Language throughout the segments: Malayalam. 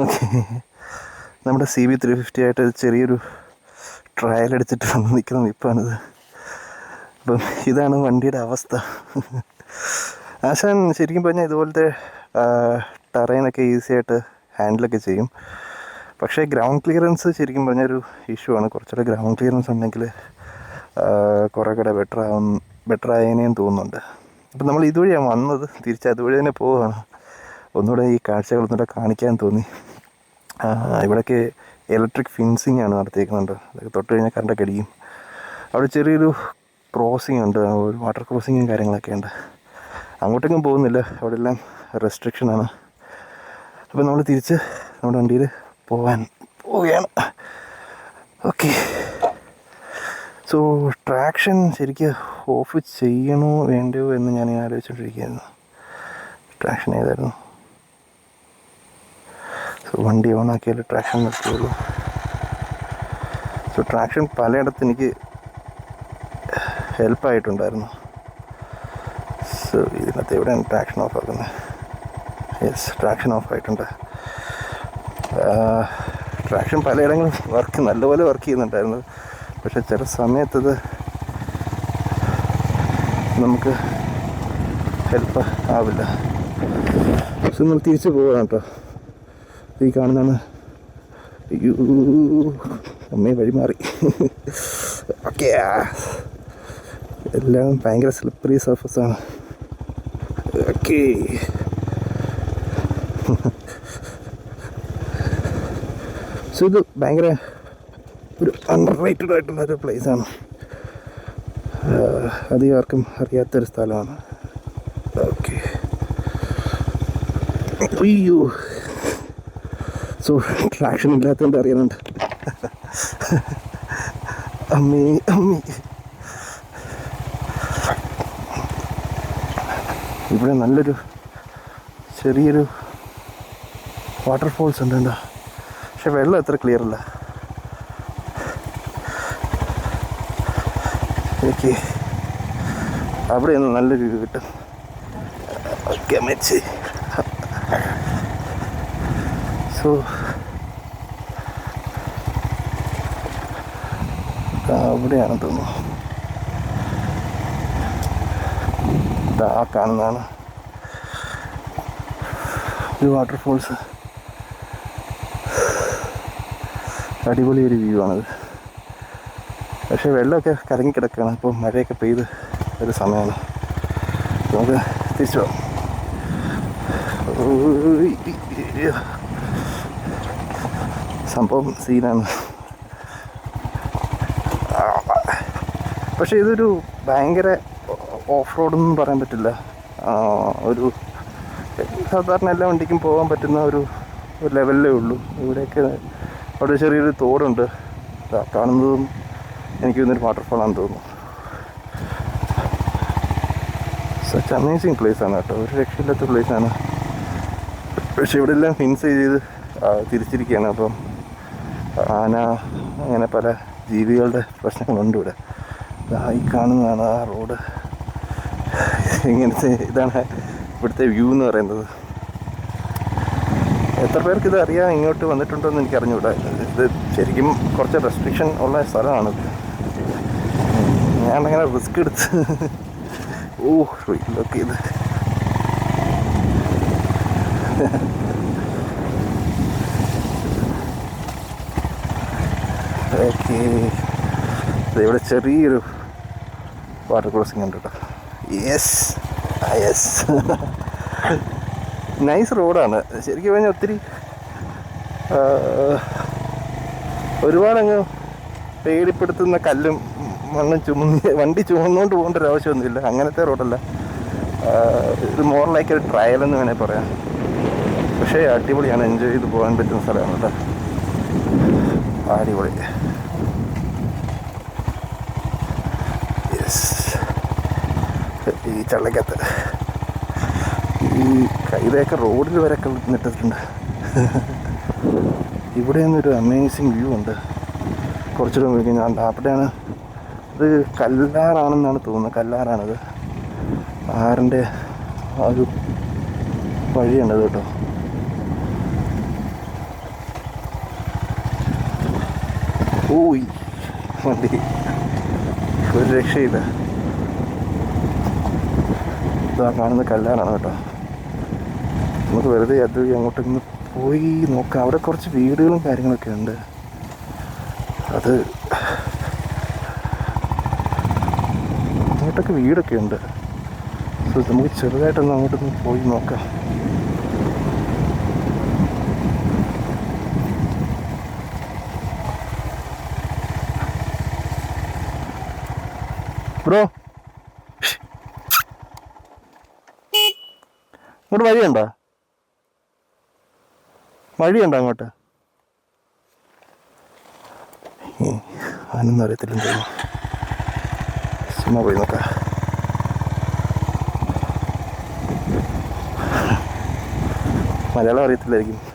ഓക്കെ. നമ്മുടെ സി ബി ത്രീ ഫിഫ്റ്റി ആയിട്ട് ചെറിയൊരു ട്രയൽ എടുത്തിട്ട് വന്ന് നിൽക്കുന്ന നിൽപ്പാണിത് അപ്പം ഇതാണ് വണ്ടിയുടെ അവസ്ഥ. ആശാൻ ശരിക്കും പറഞ്ഞാൽ ഇതുപോലത്തെ ടറൈനൊക്കെ ഈസി ആയിട്ട് ഹാൻഡിലൊക്കെ ചെയ്യും. പക്ഷേ ഗ്രൗണ്ട് ക്ലിയറൻസ് ശരിക്കും പറഞ്ഞൊരു ഇഷ്യൂ ആണ്. കുറച്ചുകൂടെ ഗ്രൗണ്ട് ക്ലിയറൻസ് ഉണ്ടെങ്കിൽ കുറേ കൂടെ ബെറ്റർ ആവും ബെറ്റർ ആയതിനേയും തോന്നുന്നുണ്ട്. അപ്പം നമ്മൾ ഇതുവഴിയാണ് വന്നത്. തിരിച്ച് അതുവഴി തന്നെ പോവുകയാണ് ഒന്നുകൂടെ ഈ കാഴ്ചകൾ ഒന്നുകൂടെ കാണിക്കാൻ തോന്നി. ആ, ഇവിടേക്ക് ഇലക്ട്രിക് ഫിൻസിങ് ആണ് നടത്തിയേക്കുന്നുണ്ട്. അതൊക്കെ തൊട്ട് കഴിഞ്ഞാൽ കറണ്ടൊക്കെ അടിക്കും. അവിടെ ചെറിയൊരു ക്രോസിംഗ് ഉണ്ട്. ഒരു വാട്ടർ ക്രോസിങ്ങും കാര്യങ്ങളൊക്കെ ഉണ്ട്. അങ്ങോട്ടേക്കും പോകുന്നില്ല. അവിടെ എല്ലാം റെസ്ട്രിക്ഷനാണ് അപ്പോൾ നമ്മൾ തിരിച്ച് നമ്മുടെ വണ്ടിയിൽ പോകാൻ പോവുകയാണ്. ഓക്കെ സോ ട്രാക്ഷൻ ശരിക്കും ഓഫ് ചെയ്യണോ വേണ്ടയോ എന്ന് ഞാൻ ആലോചിച്ചുകൊണ്ടിരിക്കുകയായിരുന്നു ട്രാക്ഷൻ ഏതായിരുന്നു? വണ്ടി ഓൺ ആക്കിയാൽ ട്രാക്ഷൻ നിർത്തുള്ളൂ. സോ ട്രാക്ഷൻ പലയിടത്ത് എനിക്ക് ഹെൽപ്പായിട്ടുണ്ടായിരുന്നു സോ ഇതിനകത്ത് എവിടെയാണ് ട്രാക്ഷൻ ഓഫ് ആക്കുന്നത് യെസ് ട്രാക്ഷൻ ഓഫ് ആയിട്ടുണ്ട്. ട്രാക്ഷൻ പലയിടങ്ങളും വർക്ക് നല്ലപോലെ വർക്ക് ചെയ്യുന്നുണ്ടായിരുന്നു. പക്ഷെ ചില സമയത്തത് നമുക്ക് ഹെൽപ്പ് ആവില്ല. സോ നമ്മൾ തിരിച്ചു പോവാണ് കേട്ടോ. ഈ കാണുന്നതാണ്. അയ്യോ അമ്മയെ വഴി മാറി ഓക്കെ. എല്ലാം ഭയങ്കര സ്ലിപ്പറി സർഫസാണ് ഓക്കെ. സോ ഇത് ഭയങ്കര ഒരു അണ്ടർ റേറ്റഡ് ആയിട്ടുള്ള ഒരു പ്ലേസാണ് അധികം ആർക്കും അറിയാത്തൊരു സ്ഥലമാണ്. ഓക്കെ. അയ്യോ. സോ ട്രാക്ഷൻ ഇല്ലാത്തതുകൊണ്ട് അറിയാനുണ്ട് അമ്മേ അമ്മേ. ഇവിടെ നല്ലൊരു ചെറിയൊരു വാട്ടർഫോൾസ് ഉണ്ട് കേട്ടോ പക്ഷെ വെള്ളം അത്ര ക്ലിയർ അല്ല. എനിക്ക് അവിടെ നിന്ന് നല്ലൊരു വ്യൂ കിട്ടും. ഓക്കെ മെച്ചി സോ അവിടെയാണ് തോന്നുന്നു. ആ കാണുന്നതാണ്. ഒരു വാട്ടർഫോൾസ് അടിപൊളി ഒരു വ്യൂ ആണത്. പക്ഷേ വെള്ളമൊക്കെ കലങ്ങി കിടക്കുകയാണ്. ഇപ്പോൾ മഴയൊക്കെ പെയ്ത് ഒരു സമയമാണ്. നമുക്ക് തിരിച്ചു. സംഭവം സീനാണ്. പക്ഷേ ഇതൊരു ഭയങ്കര ഓഫ് റോഡൊന്നും പറയാൻ പറ്റില്ല. ഒരു സാധാരണ എല്ലാ വണ്ടിക്കും പോകാൻ പറ്റുന്ന ഒരു ലെവലിലേ ഉള്ളൂ. ഇവിടെയൊക്കെ അവിടെ ചെറിയൊരു തോടുണ്ട്. കാണുന്നതും എനിക്ക് തോന്നുന്നൊരു വാട്ടർഫോളാണെന്ന് തോന്നുന്നു. സച്ച് അമേസിങ് പ്ലേസാണ് കേട്ടോ. ഒരു രക്ഷയില്ലാത്ത പ്ലേസാണ് പക്ഷെ ഇവിടെ എല്ലാം ഫിൻസ് ചെയ്ത് തിരിച്ചിരിക്കുകയാണ്. അപ്പം ആന അങ്ങനെ പല ജീവികളുടെ പ്രശ്നങ്ങളുണ്ട് ഇവിടെ. ഈ കാണുന്നതാണ് ആ റോഡ്. ഇങ്ങനത്തെ ഇതാണ് ഇവിടുത്തെ വ്യൂ എന്ന് പറയുന്നത്. എത്ര പേർക്ക് ഇത് അറിയാം ഇങ്ങോട്ട് വന്നിട്ടുണ്ടോ എന്ന് എനിക്ക് അറിഞ്ഞൂടാ ഇത് ശരിക്കും കുറച്ച് റെസ്ട്രിക്ഷൻ ഉള്ള സ്ഥലമാണ്. അങ്ങനെ റിസ്ക് എടുത്ത് ഓ ഇതൊക്കെ ഇത്. ഓക്കെ. ഇവിടെ ചെറിയൊരു വാട്ടർ ക്രോസിംഗ് ഉണ്ട് കേട്ടോ യെസ് യെസ് നൈസ് റോഡാണ് ശരിക്കും പറഞ്ഞാൽ ഒത്തിരി ഒരുപാടങ്ങ് പേടിപ്പെടുത്തുന്ന കല്ലും മണ്ണും ചുമന്ന് വണ്ടി ചുമന്നുകൊണ്ട് പോകേണ്ട ഒരു ആവശ്യമൊന്നുമില്ല. അങ്ങനത്തെ റോഡല്ല ഇത് മോർ ലൈക്ക് ഒരു ട്രയൽ എന്ന് വേണേൽ പറയാം. പക്ഷേ അടിപൊളിയാണ്. എൻജോയ് ചെയ്ത് പോകാൻ പറ്റുന്ന സ്ഥലമാണ് കേട്ടോ അടിപൊളി. ഈ ചള്ളക്കത്ത് ഈ കൈതയൊക്കെ റോഡിൽ വരെ നിട്ടിട്ടുണ്ട്. ഇവിടെ നിന്നൊരു അമേസിങ് വ്യൂ ഉണ്ട്. കുറച്ചുകൂടെ ഞാൻ അവിടെയാണ് ഇത് കല്ലാറാണെന്നാണ് തോന്നുന്നത്. കല്ലാറാണത്. ആറിന്റെ ഒരു വഴിയാണത് കേട്ടോ. ഓയ് മതി ഒരു രക്ഷയില്ല ഇതാ കാണുന്ന കല്ലാനാണ് കേട്ടോ. നമുക്ക് വെറുതെ അത് അങ്ങോട്ട് ഇന്ന് പോയി നോക്കാം. അവിടെ കുറച്ച് വീടുകളും കാര്യങ്ങളൊക്കെ ഉണ്ട്. അത് അങ്ങോട്ടൊക്കെ വീടൊക്കെ ഉണ്ട്. സോ നമുക്ക് ചെറുതായിട്ടൊന്ന് അങ്ങോട്ടൊന്ന് പോയി നോക്കാം. ബ്രോ. ഇങ്ങോട്ട് വഴിയുണ്ടോ? വഴിയുണ്ടോ അങ്ങോട്ട്? അറിയത്തില്ലെന്ന് തോന്നുന്നു. ചുമ്മാ പോയി നോക്കാം. മലയാളം അറിയത്തില്ലായിരിക്കും.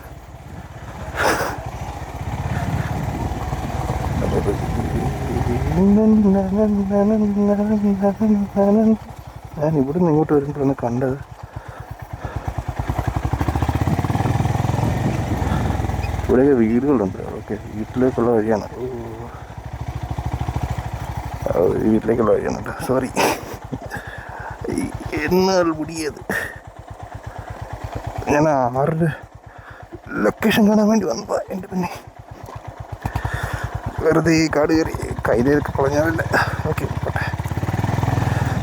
ഞാൻ ഇവിടെ നിന്ന് ഇങ്ങോട്ട് വരുമ്പോഴാണ് കണ്ടത്. ഇവിടെയൊക്കെ വീടുകളുണ്ട്. ഓക്കെ വീട്ടിലേക്കുള്ള വഴിയാണ്. വീട്ടിലേക്കുള്ള വഴിയാണ് കേട്ടോ. സോറി എന്നാൽ മുടിയത്. ഞാൻ ആറിന്റെ ലൊക്കേഷൻ കാണാൻ വേണ്ടി വന്നതാ എന്റെ പിന്നെ. വെറുതെ കാട് കയറി. കയ്യിലേക്ക് കളഞ്ഞാലല്ല ഓക്കെ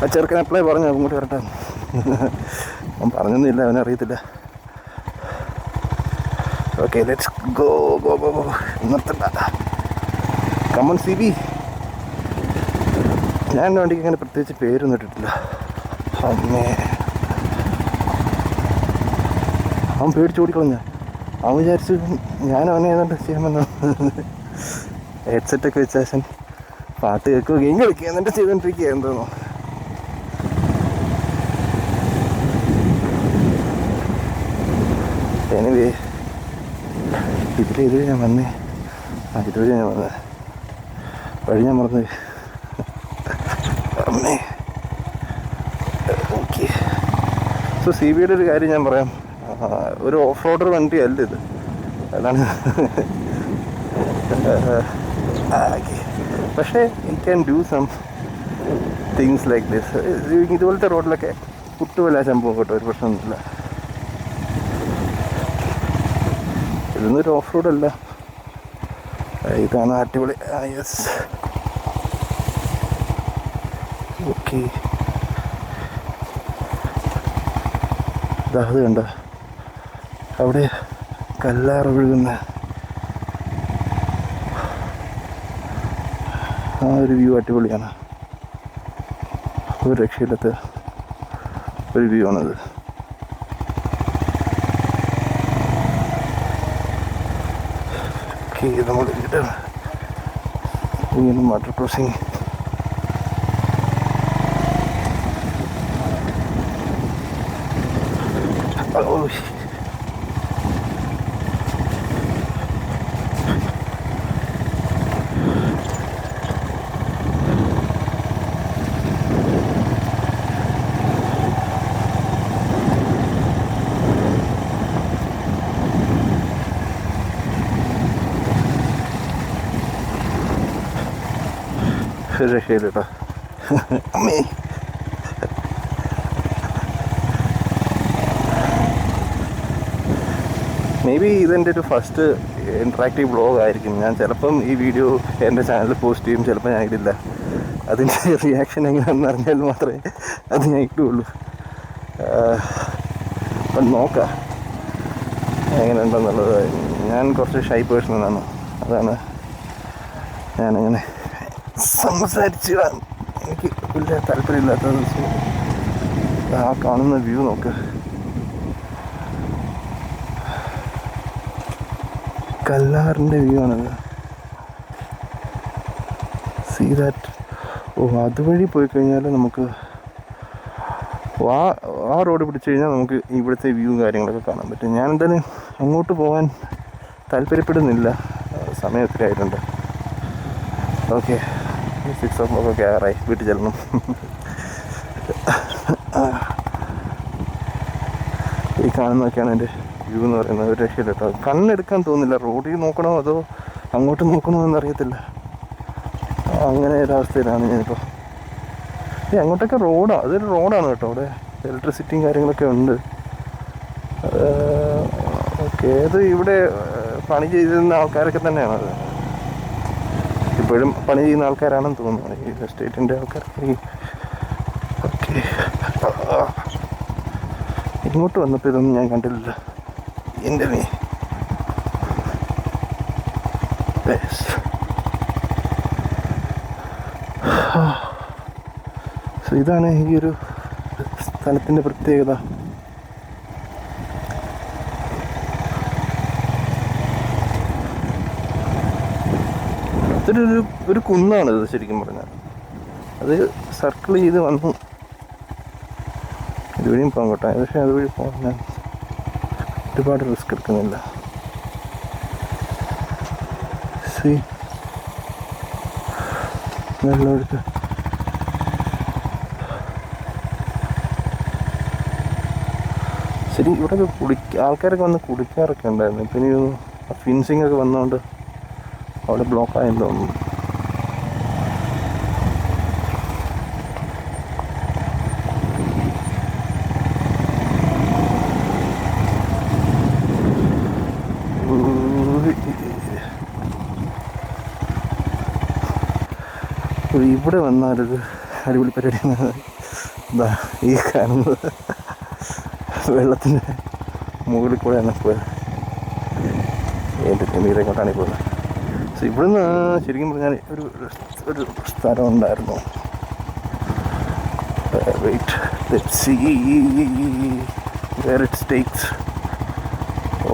ആ ചെറുക്കൻ അപ്ലൈ പറഞ്ഞു അങ്ങോട്ട് വരട്ടെ. അവൻ പറഞ്ഞൊന്നുമില്ല അവനറിയത്തില്ല okay let's go go go go നിർത്തണ്ട. Come on C B ഞാൻ എന്റെ വണ്ടിക്ക് അങ്ങനെ പ്രത്യേകിച്ച് പേരൊന്നും ഇട്ടിട്ടില്ല. അമ്മേ. അവൻ പേടിച്ചോടിക്കളഞ്ഞ അവൻ വിചാരിച്ചു ഞാൻ അവനെ ഏതാണ്ട് ചെയ്യാമെന്നാണ് ഹെഡ്സെറ്റൊക്കെ വെച്ചാശൻ പാട്ട് കേൾക്കുക ഗെയിം കളിക്കുക എന്നിട്ട് ചെയ്തുകൊണ്ടിരിക്കുക എന്തോന്നോ. എനിവേ ഇതിലെ ഇതുവരെ ഞാൻ വന്നേ? ആ ഇതുവരെ ഞാൻ വന്നേ. വഴി ഞാൻ മറന്നു. അമ്മേ. ഓക്കെ സോ സി ബിയുടെ ഒരു കാര്യം ഞാൻ പറയാം. ഒരു ഓഫ് റോഡർ വണ്ടി അല്ല ഇത്. അതാണ്. ഓക്കെ. പക്ഷേ you can do some things like this ഇതുപോലത്തെ റോഡിലൊക്കെ കുട്ടുവല്ല സംഭവം കേട്ടോ ഒരു പ്രശ്നമൊന്നുമില്ല. ഇതൊന്നും ഒരു ഓഫ് റോഡ് അല്ല. ഇതാണ് അടിപൊളി. യെസ് ഓക്കെ അത് കണ്ട? അവിടെ കല്ലാർ ഒഴുകുന്ന ആ ഒരു വ്യൂ അടിപൊളിയാണ്. ഒരു രക്ഷയില്ലാത്ത ഒരു വ്യൂ ആണത് നമ്മൾ ഇങ്ങനെ വാട്ടർ ക്രോസിങ് രക്ഷയില്ല കേട്ടോ അമ്മേ മേ ബി ഇതെന്റെ ഒരു ഫസ്റ്റ് ഇൻട്രാക്റ്റീവ് ബ്ലോഗ് ആയിരിക്കും. ഞാൻ ചിലപ്പം ഈ വീഡിയോ എന്റെ ചാനലിൽ പോസ്റ്റ് ചെയ്യും ചിലപ്പോൾ ഞാൻ ഇടില്ല അതിന്റെ റിയാക്ഷൻ എങ്ങനെയാണെന്ന് അറിഞ്ഞാൽ മാത്രമേ അത് ഞാൻ ഇട്ടുള്ളൂ. അപ്പം നോക്കാം. എങ്ങനെയുണ്ടെന്നുള്ളത്. ഞാൻ കുറച്ച് ഷൈ പേഴ്സണാണ് അതാണ് ഞാനങ്ങനെ സംസാരിച്ച് എനിക്ക് വലിയ താല്പര്യമില്ലാത്ത So, ആ കാണുന്ന വ്യൂ നോക്ക്. കല്ലാറിന്റെ വ്യൂ ആണത്. സീ ദാറ്റ് ഓ അതുവഴി പോയി കഴിഞ്ഞാൽ നമുക്ക് ആ ആ റോഡ് പിടിച്ചു കഴിഞ്ഞാൽ നമുക്ക് ഇവിടുത്തെ വ്യൂ കാര്യങ്ങളൊക്കെ കാണാൻ പറ്റും. ഞാൻ എന്തായാലും അങ്ങോട്ട് പോകാൻ താല്പര്യപ്പെടുന്നില്ല. സമയം ഒത്തിരി ആയിട്ടുണ്ട്. ഓക്കെ സിക്സ് ഓ ക്ലോക്ക് ഒക്കെ ആറായി വീട്ടിൽ ചെല്ലണം. ഈ കാണുന്നതൊക്കെയാണ് എന്റെ വ്യൂ എന്ന് പറയുന്നത്. ഒരു രക്ഷയില്ല കേട്ടോ. കണ്ണെടുക്കാൻ തോന്നില്ല. റോഡിൽ നോക്കണോ അതോ അങ്ങോട്ട് നോക്കണോ എന്നറിയത്തില്ല. അങ്ങനെ ഒരു ഞാനിപ്പോൾ ഈ അങ്ങോട്ടൊക്കെ റോഡാണ് അതൊരു റോഡാണ് കേട്ടോ അവിടെ. ഇലക്ട്രിസിറ്റിയും കാര്യങ്ങളൊക്കെ ഉണ്ട്. ഓക്കെ. അത് ഇവിടെ പണി ചെയ്തിരുന്ന ആൾക്കാരൊക്കെ തന്നെയാണ് അത്? ഇപ്പോഴും പണി ചെയ്യുന്ന ആൾക്കാരാണെന്ന് തോന്നുന്നു. ഈ എസ്റ്റേറ്റിന്റെ ആൾക്കാർ. ഓക്കെ. ഇങ്ങോട്ട് വന്നപ്പോൾ ഇതൊന്നും ഞാൻ കണ്ടില്ല. എന്റെ മീ ഇതാണ് ഈ ഒരു സ്ഥലത്തിന്റെ പ്രത്യേകത. ഇതൊരു ഒരു ഒരു കുന്നാണ് ഇത് ശരിക്കും പറഞ്ഞാൽ അത് സർക്കിൾ ചെയ്ത് വന്നു. ഇതുവഴിയും പോകാൻ കേട്ടോ. പക്ഷേ അതുവഴി പോകാൻ ഞാൻ ഒരുപാട് റിസ്ക് എടുക്കുന്നില്ല. സി വെള്ളമെടുത്ത് ശരി ഇവിടെ കുടി ആൾക്കാരൊക്കെ വന്ന് കുടിക്കാറൊക്കെ ഉണ്ടായിരുന്നു. പിന്നെ ഫിൻസിങ് ഒക്കെ വന്നതുകൊണ്ട് അവിടെ ബ്ലോക്ക് ആയെന്ന് തോന്നുന്നു. ഇവിടെ വന്നാലൊരു അടിപൊളി പരിപാടി എന്താ ഈ കാണുന്നത്. വെള്ളത്തിന്റെ മുകളിൽ കൂടെയാണ് പോയത്. എന്റെ തെമീരെ കൊണ്ടാണ് സോ ഇവിടുന്ന് ശരിക്കും പറഞ്ഞാൽ ഒരു ഒരു സ്ഥലം ഉണ്ടായിരുന്നു. വെയിറ്റ്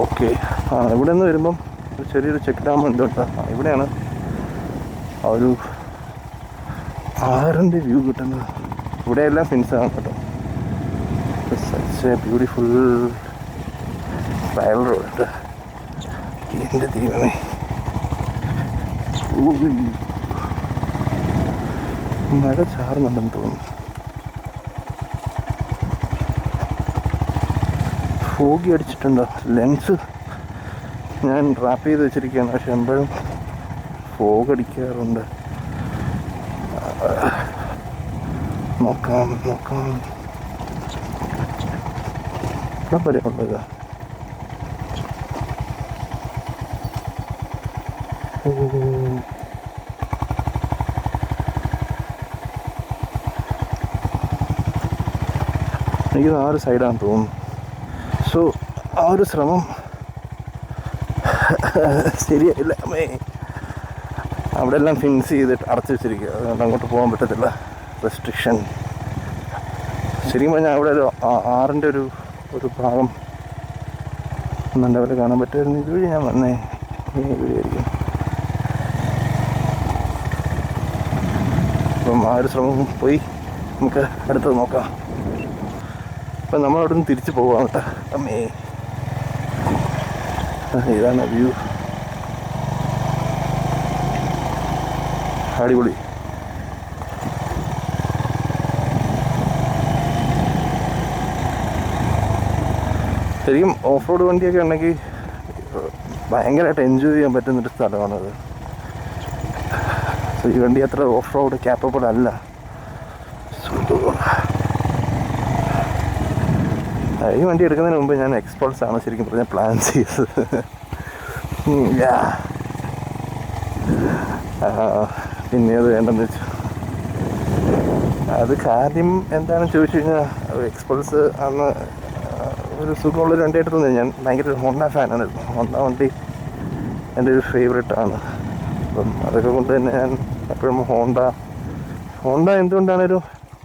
ഓക്കെ ആ ഇവിടെ നിന്ന് വരുമ്പം ഒരു ചെറിയൊരു ചെക്ക് ഡാം ഉണ്ട് കേട്ടോ. ഇവിടെയാണ് ആ ഒരു ആറിന്റെ വ്യൂ കിട്ടുന്നത്. ഇവിടെ എല്ലാം ഫിൻസാണ് കേട്ടോ. Such a beautiful trail road എന്റെ ദൈവമേ. മഴ ചാറുന്നുണ്ടെന്ന് തോന്നുന്നു. ഫോഗി അടിച്ചിട്ടുണ്ടോ? ലെൻസ് ഞാൻ റാപ്പ് ചെയ്ത് വെച്ചിരിക്കുകയാണ്. പക്ഷെ എപ്പോഴും ഫോഗ് അടിക്കാറുണ്ട്. നോക്കാം നോക്കാം. ഇവിടെ വരെ ഓ എനിക്ക് ആ ഒരു സൈഡാണെന്ന് തോന്നുന്നു. സോ ആ ഒരു ശ്രമം ശരിയായില്ല. അമ്മേ. അവിടെ എല്ലാം ഫിൻസ് ചെയ്തിട്ട് അടച്ചു വെച്ചിരിക്കുക. അതുകൊണ്ട് അങ്ങോട്ട് പോകാൻ പറ്റത്തില്ല. റെസ്ട്രിക്ഷൻ ശരിക്കും പറഞ്ഞാൽ അവിടെ ഒരു ആറിന്റെ ഒരു ഒരു ഭാഗം നല്ലപോലെ കാണാൻ പറ്റുമായിരുന്നു. ഇതുവഴി ഞാൻ വന്നേ. ഇതുവഴിയായിരിക്കും അപ്പം ആ ഒരു ശ്രമം പോയി. നമുക്ക് അടുത്തത് നോക്കാം. അപ്പം നമ്മൾ അവിടെ നിന്ന് തിരിച്ച് പോവാം കേട്ടോ. അമ്മേ. ഇതാണ് വ്യൂ അടിപൊളി. ശരിക്കും ഓഫ് റോഡ് വണ്ടിയൊക്കെ ഉണ്ടെങ്കിൽ ഭയങ്കരമായിട്ട് എൻജോയ് ചെയ്യാൻ പറ്റുന്നൊരു സ്ഥലമാണത്. ഈ വണ്ടി അത്ര ഓഫ് റോഡ് ക്യാപ്പബിൾ അല്ല So, ആ, ഈ വണ്ടി എടുക്കുന്നതിന് മുമ്പ് ഞാൻ എക്സ്പോൾസ് ആണ് ശരിക്കും പറഞ്ഞാൽ പ്ലാൻ ചെയ്തത്. പിന്നെ അത് വേണ്ടെന്ന് വെച്ചു. അത് കാര്യം എന്താണെന്ന് ചോദിച്ചു കഴിഞ്ഞാൽ എക്സ്പോൾസ് അന്ന് ഒരു സുഖമുള്ളൊരു വണ്ടിയായിട്ട് തോന്നി ഞാൻ ഭയങ്കര ഒരു ഹോണ്ട ഫാനാണ് ഹോണ്ട വണ്ടി എന്റെ ഒരു ഫേവറേറ്റ് ആണ്. അപ്പം അതൊക്കെ കൊണ്ട് തന്നെ ഞാൻ എപ്പോഴും ഹോണ്ട ഹോണ്ട എന്തുകൊണ്ടാണ് ഒരു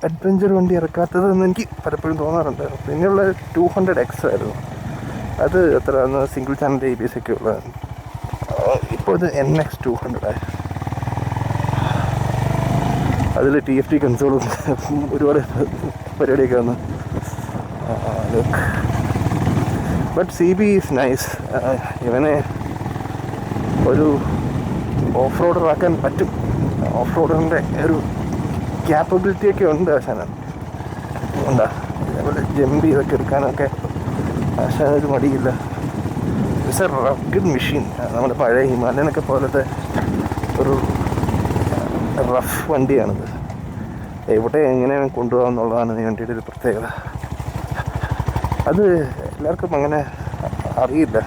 അഡ്വഞ്ചർ വണ്ടി ഇറക്കാത്തത് എന്ന് എനിക്ക് പലപ്പോഴും തോന്നാറുണ്ട്. പിന്നെയുള്ള ടു ഹൺഡ്രഡ് എക്സ് ആയിരുന്നു. അത് എത്ര single channel A B S ഒക്കെ ഉള്ളത് ഇപ്പോൾ ഇത് എൻ എക്സ് ടു ഹൺഡ്രഡ് ആയി അതിൽ ടി എഫ് ടി കൺസോളും ഒരുപാട് പരിപാടിയൊക്കെ വന്നു. But C B is nice ഇവനെ ഒരു ഓഫ് റോഡർ ആക്കാൻ പറ്റും. ഓഫ് റോഡറിന്റെ ഒരു ക്യാപ്പബിലിറ്റി ഒക്കെ ഉണ്ട് ആശാന ഉണ്ടാ അതേപോലെ ജമ്പ് ചെയ്തൊക്കെ എടുക്കാനൊക്കെ ആശാന ഒരു മടിയില്ല. ഇറ്റ്സ് എ റഗ്ഗഡ് മെഷീൻ നമ്മുടെ പഴയ ഹിമാലയനൊക്കെ പോലത്തെ ഒരു റഫ് വണ്ടിയാണിത്. എവിടെ എങ്ങനെ കൊണ്ടുപോകാം എന്നുള്ളതാണ് ഈ വണ്ടിയുടെ ഒരു പ്രത്യേകത. അത് എല്ലാവർക്കും അങ്ങനെ അറിയില്ല.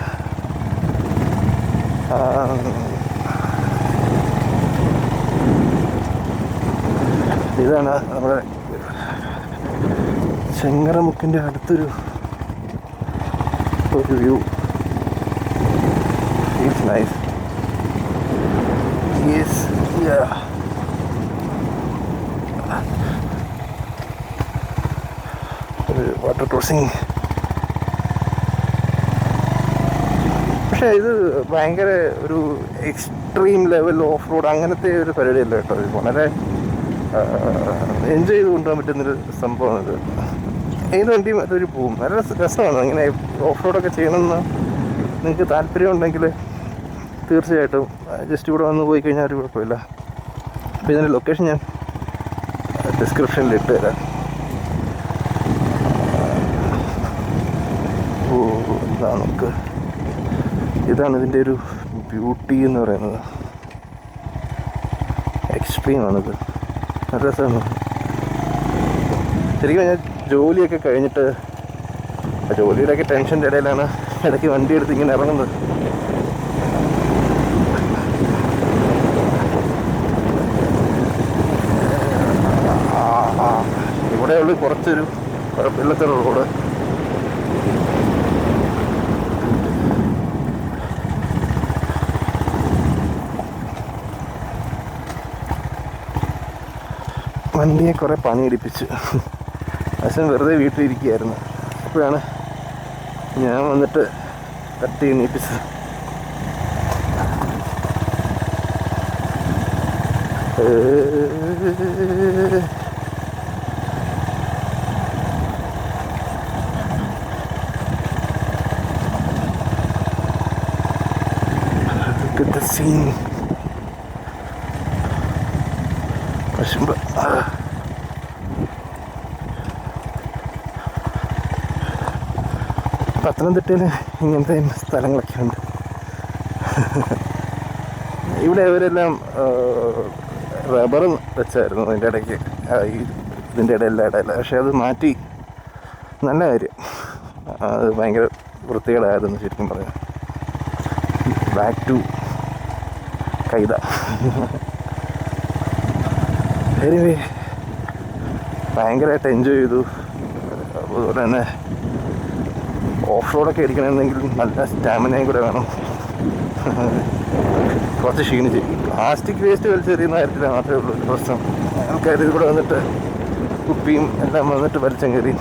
ഇതാണ് നമ്മുടെ ചെങ്ങറമുക്കിന്റെ അടുത്തൊരു ഒരു വ്യൂ. ഇറ്റ്സ് നൈസ് യെസ് ഒരു വാട്ടർ ക്രോസിങ് പക്ഷേ ഇത് ഭയങ്കര ഒരു എക്സ്ട്രീം ലെവൽ ഓഫ് റോഡ് അങ്ങനത്തെ ഒരു പരിപാടിയല്ല കേട്ടോ. ഇത് വളരെ എൻജോയ് ചെയ്ത് കൊണ്ടുപോകാൻ പറ്റുന്നൊരു സംഭവമാണ് ഇത്. ഏത് വണ്ടിയും അതൊരു പോവും. നല്ല രസ- രസമാണ് അങ്ങനെ ഓഫ് റോഡൊക്കെ ചെയ്യണമെന്ന് നിങ്ങൾക്ക് താല്പര്യമുണ്ടെങ്കിൽ തീർച്ചയായിട്ടും ജസ്റ്റ് ഇവിടെ വന്ന് പോയി കഴിഞ്ഞാൽ ഒരു കുഴപ്പമില്ല. അപ്പോൾ ഇതിന്റെ ലൊക്കേഷൻ ഞാൻ ഡിസ്ക്രിപ്ഷനിൽ ഇട്ട് തരാം. ഓ എന്താ നമുക്ക്. ഇതാണ് ഇതിന്റെ ഒരു ബ്യൂട്ടി എന്ന് പറയുന്നത്. എക്സ്ട്രീം ആണിത്. നല്ല രസമാണ് ശരിക്കും ഞാൻ ജോലിയൊക്കെ കഴിഞ്ഞിട്ട് ജോലിയുടെയൊക്കെ ടെൻഷന്റെ ഇടയിലാണ് ഇടയ്ക്ക് വണ്ടി എടുത്ത് ഇങ്ങനെ ഇറങ്ങുന്നത്. ഇവിടെയുള്ള കുറച്ചൊരു കുഴപ്പമില്ലാത്തൊരു റോഡ്. വണ്ടിയെ കുറേ പണിയെടുപ്പിച്ചു അച്ഛൻ വെറുതെ വീട്ടിലിരിക്കുകയായിരുന്നു. അപ്പോഴാണ് ഞാൻ വന്നിട്ട് തട്ടി എണീപ്പിച്ചത്. Look at the scene. പത്തനംതിട്ടയിൽ ഇങ്ങനത്തെ സ്ഥലങ്ങളൊക്കെ ഉണ്ട്. ഇവിടെ ഇവരെല്ലാം റബ്ബർ വെച്ചായിരുന്നു അതിന്റെ ഇടയ്ക്ക്. ഇതിന്റെ ഇടയിലെ ഇടയില്ല പക്ഷേ അത് മാറ്റി. നല്ല കാര്യം. അത് ഭയങ്കര വൃത്തികേടായിരുന്നു ശരിക്കും പറയാം ബാക്ക് ടു കൈത. ഭയങ്കരമായിട്ട് എൻജോയ് ചെയ്തു. അതുപോലെ തന്നെ ഓഫ് റോഡൊക്കെ അടിക്കണമെന്നെങ്കിൽ നല്ല സ്റ്റാമിനയും കൂടെ വേണം. കുറച്ച് ക്ഷീണിച്ച്. പ്ലാസ്റ്റിക് വേസ്റ്റ് വലിച്ചെറിയുന്ന കാര്യത്തിൽ മാത്രമേ ഉള്ളൂ പ്രശ്നം. ആൾക്കാർ കൂടെ വന്നിട്ട് കുപ്പിയും എല്ലാം വന്നിട്ട് വലിച്ചം കയറി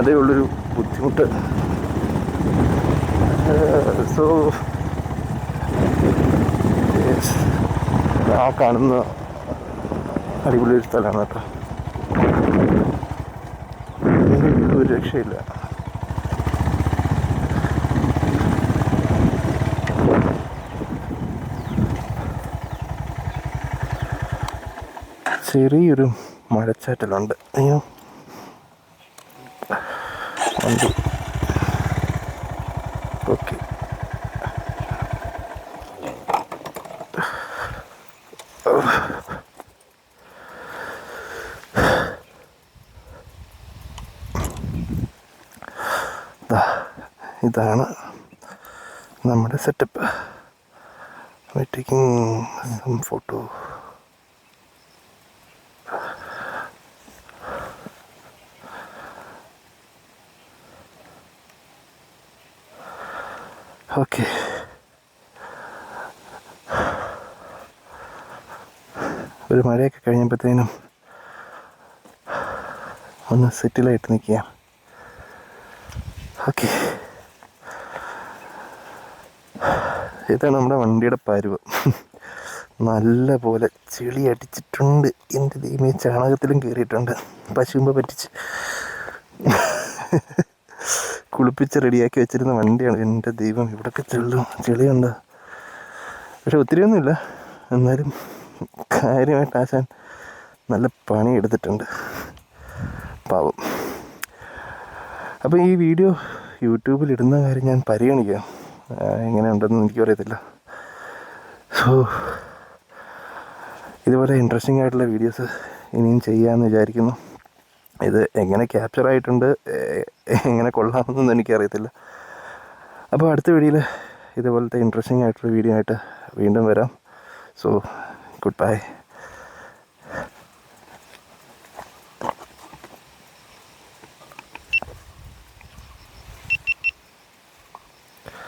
അതേ ഉള്ളൊരു ബുദ്ധിമുട്ട്. സോ ആ കാണുന്ന അടിപൊളി ഒരു സ്ഥലമാണ് കേട്ടോ. ഒരു രക്ഷയില്ല. ചെറിയൊരു മരച്ചാറ്റലുണ്ട്. അയ്യോ. വണ്ടി. ഓക്കെ. ഇതാണ് നമ്മുടെ സെറ്റപ്പ് സം ഫോട്ടോ ഓക്കെ ഒരു മഴയൊക്കെ കഴിഞ്ഞപ്പോഴത്തേനും ഒന്ന് സെറ്റിലായിട്ട് നിൽക്കുക. ഓക്കെ ഇതാണ് നമ്മുടെ വണ്ടിയുടെ പരുവ്. നല്ല പോലെ ചെളി അടിച്ചിട്ടുണ്ട്. എന്റെ ദൈവമേ ചാണകത്തിലും കയറിയിട്ടുണ്ട്. പശുമ്പ പറ്റിച്ച്. കുളിപ്പിച്ച് റെഡിയാക്കി വെച്ചിരുന്ന വണ്ടിയാണ്. എന്റെ ദൈവം ഇവിടൊക്കെ ചെള്ളും ചെളിയുണ്ട്. പക്ഷെ ഒത്തിരിയൊന്നുമില്ല. എന്നാലും കാര്യമായിട്ട് ആശാൻ നല്ല പണി എടുത്തിട്ടുണ്ട് പാവം. അപ്പോൾ ഈ വീഡിയോ യൂട്യൂബിൽ ഇടുന്ന കാര്യം ഞാൻ പരിഗണിക്കാം. എങ്ങനെ ഉണ്ടെന്ന് എനിക്ക് എനിക്കറിയത്തില്ല. സോ ഇതുപോലെ ഇൻട്രസ്റ്റിംഗ് ആയിട്ടുള്ള വീഡിയോസ് ഇനിയും ചെയ്യാമെന്ന് വിചാരിക്കുന്നു. ഇത് എങ്ങനെ ക്യാപ്ചർ ആയിട്ടുണ്ട് എങ്ങനെ കൊള്ളാമെന്നൊന്നും എനിക്കറിയത്തില്ല. അപ്പോൾ അടുത്ത വീഡിയോയിൽ ഇതുപോലത്തെ ഇൻട്രസ്റ്റിംഗ് ആയിട്ടുള്ള വീഡിയോ ആയിട്ട് വീണ്ടും വരാം. So good bye